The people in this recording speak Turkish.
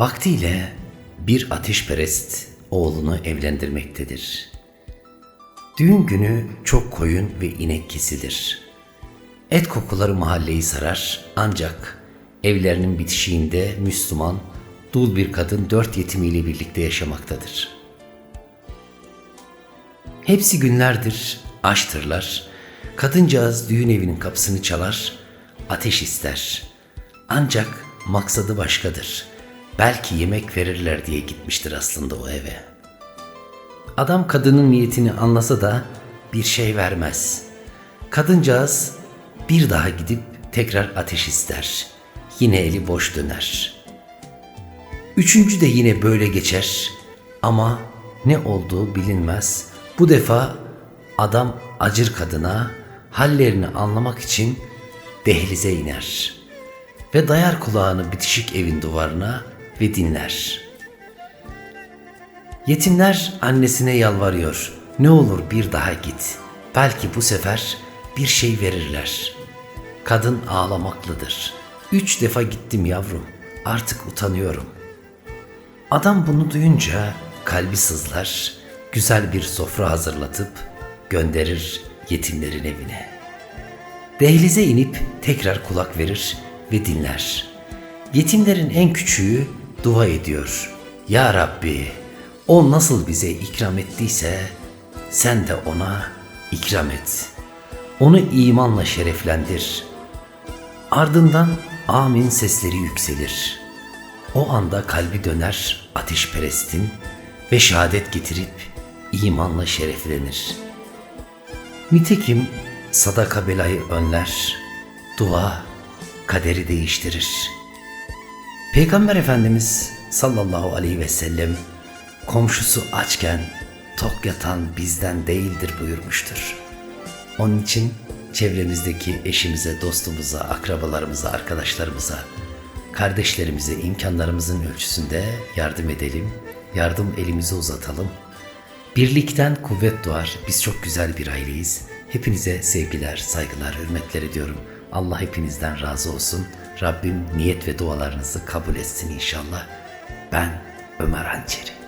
Vaktiyle bir ateşperest oğlunu evlendirmektedir. Düğün günü çok koyun ve inek kesilir. Et kokuları mahalleyi sarar ancak evlerinin bitişiğinde Müslüman, dul bir kadın dört yetimiyle birlikte yaşamaktadır. Hepsi günlerdir açtırlar. Kadıncağız düğün evinin kapısını çalar, ateş ister. Ancak maksadı başkadır. Belki yemek verirler diye gitmiştir aslında o eve. Adam kadının niyetini anlasa da bir şey vermez. Kadıncağız bir daha gidip tekrar ateş ister. Yine eli boş döner. Üçüncü de yine böyle geçer ama ne olduğu bilinmez. Bu defa adam acır kadına hallerini anlamak için dehlize iner ve dayar kulağını bitişik evin duvarına ve dinler. Yetimler annesine yalvarıyor. Ne olur bir daha git. Belki bu sefer bir şey verirler. Kadın ağlamaklıdır. Üç defa gittim yavrum. Artık utanıyorum. Adam bunu duyunca kalbi sızlar, güzel bir sofra hazırlatıp gönderir yetimlerin evine. Dehlize inip tekrar kulak verir ve dinler. Yetimlerin en küçüğü dua ediyor. Ya Rabbi, o nasıl bize ikram ettiyse sen de ona ikram et. Onu imanla şereflendir. Ardından amin sesleri yükselir. O anda kalbi döner ateşperestin ve şehadet getirip imanla şereflenir. Nitekim sadaka belayı önler, dua kaderi değiştirir. Peygamber Efendimiz sallallahu aleyhi ve sellem komşusu açken tok yatan bizden değildir buyurmuştur. Onun için çevremizdeki eşimize, dostumuza, akrabalarımıza, arkadaşlarımıza, kardeşlerimize imkanlarımızın ölçüsünde yardım edelim, yardım elimizi uzatalım. Birlikten kuvvet doğar. Biz çok güzel bir aileyiz. Hepinize sevgiler, saygılar, hürmetler ediyorum. Allah hepinizden razı olsun. Rabbim niyet ve dualarınızı kabul etsin inşallah. Ben Ömer Hançeri.